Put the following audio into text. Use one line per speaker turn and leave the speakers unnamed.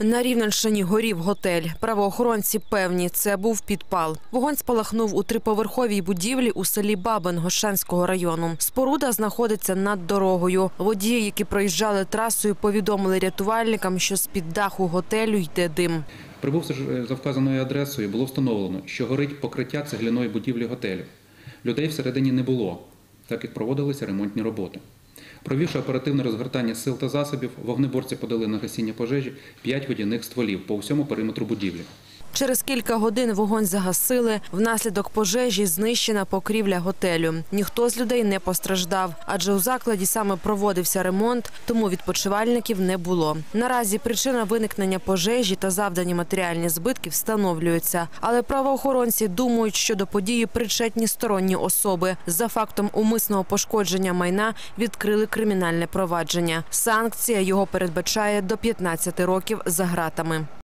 На Рівненщині горів готель. Правоохоронці певні, це був підпал. Вогонь спалахнув у триповерховій будівлі у селі Бабин Гощанського району. Споруда знаходиться над дорогою. Водії, які проїжджали трасою, повідомили рятувальникам, що з-під даху готелю йде дим.
Прибувши ж за вказаною адресою, було встановлено, що горить покриття цегляної будівлі готелю. Людей всередині не було, так як проводилися ремонтні роботи. Провівши оперативне розгортання сил та засобів, вогнеборці подали на гасіння пожежі 5 водяних стволів по всьому периметру будівлі.
Через кілька годин вогонь загасили. Внаслідок пожежі знищена покрівля готелю. Ніхто з людей не постраждав, адже у закладі саме проводився ремонт, тому відпочивальників не було. Наразі причина виникнення пожежі та завдані матеріальні збитки встановлюються. Але правоохоронці думають, що до події причетні сторонні особи. За фактом умисного пошкодження майна відкрили кримінальне провадження. Санкція його передбачає до 15 років за гратами.